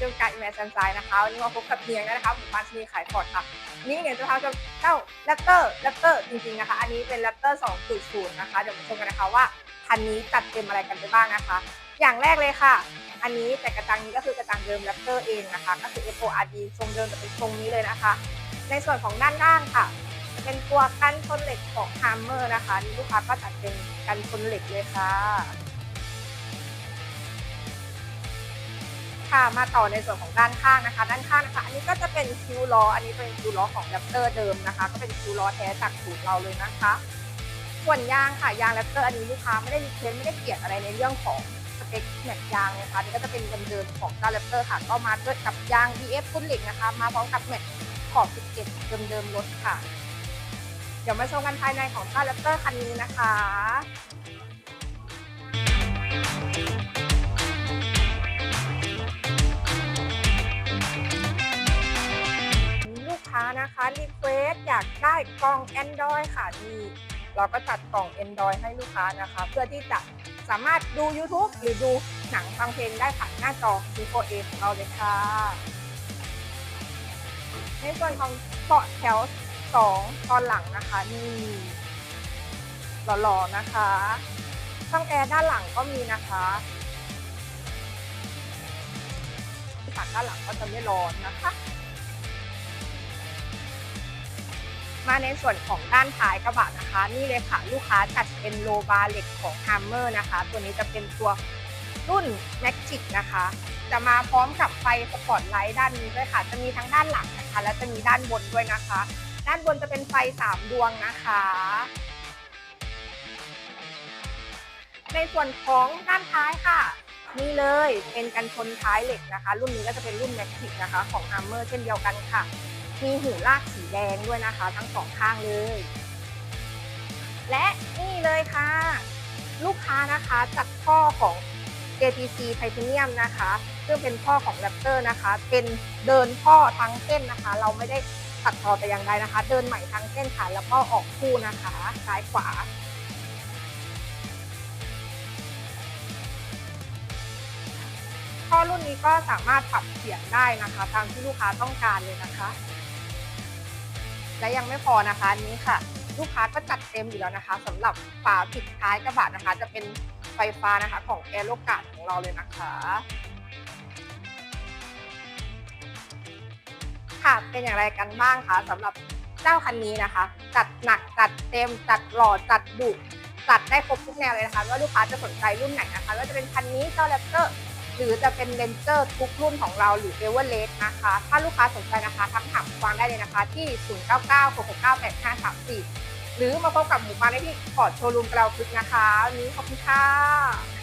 เรื่องการอิมเมจไซน์นะคะวันนี้มาพบกับเนียงนะคะผมปานชนีขายฟอร์ดค่ะนี่เนี่ยจะพาจะเจ้าแรปเตอร์แรปเตอร์จริงๆนะคะ อันนี้เป็นแรปเตอร์2.0 นะคะ เดี๋ยวมาชมกันนะคะว่าคันนี้จัดเต็มอะไรกันไปบ้างนะคะ อย่างแรกเลยค่ะ อันนี้แต่กระจังนี้ก็คือกระจังเดิมแรปเตอร์เองนะคะ ก็คือ FORD ทรงเดิมจะเป็นทรงนี้เลยนะคะ ในส่วนของด้านล่างค่ะ เป็นตัวกันชนเหล็กของ Hammer นะคะนี่ลูกค้าก็จัดเป็นกันชนเหล็กเลยค่ะ ค่ะมาต่อในส่วนของด้านข้างนะคะ ด้านข้างนะคะ อันนี้ก็จะเป็นคิวล้ออันนี้เป็นคิวล้อของแรปเตอร์เดิมนะคะ ก็เป็นคิวล้อแท้จากศูนย์เราเลยนะคะ ส่วนยางค่ะยางแรปเตอร์อันนี้ลูกค้าไม่ได้รีเควสไม่ได้เกลียดอะไรในเรื่องของสเปคแม็กยางนะคะนี่ก็จะเป็นเดิมๆของเจ้าแรปเตอร์ค่ะ ก็มาด้วยกับยาง BF คุณเหล็กนะคะ มาพร้อมกับแม็กขอบ 17 เดิมๆรถค่ะ เดี๋ยวมาชมกันภายในของเจ้าแรปเตอร์คันนี้นะคะ รีเควสอยากได้กล่อง Android ค่ะนี่เราก็จัดกล่อง Android ให้ลูกค้านะคะ เพื่อที่จะสามารถดู YouTube หรือดูหนังฟังเพลงได้ผ่านหน้าจอ V4A ของเราเลยค่ะ ในส่วนของเบาะแถว 2 ตอนหลังนะคะนี่หล่อๆนะคะช่องแอร์ด้านหลังก็มีนะคะฝั่งด้านหลังก็จะไม่ร้อนนะคะ มาในส่วนของด้านท้ายกระบะนะคะ นี่เลยค่ะลูกค้าจัดเป็นโลบาเล็กของ Hammer นะคะ ตัวนี้จะเป็นตัวรุ่น Magic นะคะ จะมาพร้อมกับไฟสปอตไลท์ด้านนี้ด้วยค่ะ จะมีทั้งด้านหลังนะคะ และจะมีด้านบนด้วยนะคะ ด้านบนจะเป็นไฟ 3 ดวงนะคะ ในส่วนของด้านท้ายค่ะนี่เลยเป็นกันชนท้ายเหล็กนะคะ รุ่นนี้ก็จะเป็นรุ่น Magic นะคะ ของ Hammer เช่นเดียวกันค่ะ มีหูลากสีแดงด้วยนะคะ ทั้งสองข้างเลย และนี่เลยค่ะ ลูกค้านะคะจัดท่อของ JTC Titanium นะคะ ซึ่งเป็นท่อของ Raptor นะคะ เป็นเดินท่อทั้งเส้นนะคะ เราไม่ได้ตัดท่อแต่อย่างใดนะคะ เดินใหม่ทั้งเส้นค่ะแล้วก็ออกคู่นะคะซ้ายขวาท่อรุ่นนี้ก็สามารถปรับเสียงได้นะคะ ตามที่ลูกค้าต้องการเลยนะคะ และยังไม่พอนะคะนี้ค่ะ ลูกค้าก็จัดเต็มอยู่แล้วนะคะสำหรับฝาปิดท้ายกระบะนะคะ จะเป็นไฟฟ้านะคะของแอโรกาดของเราเลยนะคะค่ะเป็นอย่างไรกันบ้างคะสำหรับเจ้าคันนี้นะคะ จัดหนักจัดเต็มจัดหล่อจัดดุจัดได้ครบทุกแนวเลยนะคะว่าลูกค้าจะสนใจรุ่นไหนนะคะว่าจะเป็นคันนี้เจ้าแรปเตอร์ หรือจะเป็นเลนเจอร์ทุกรุ่นของเราหรือเอเวอร์เลสนะคะ ถ้าลูกค้าสนใจนะคะทักถามฟังได้เลยนะคะที่ 0996698534 หรือมาพบกับหมูปางได้ที่พอร์ตโชว์รูมเราพึกนะคะ วันนี้ขอบคุณค่ะ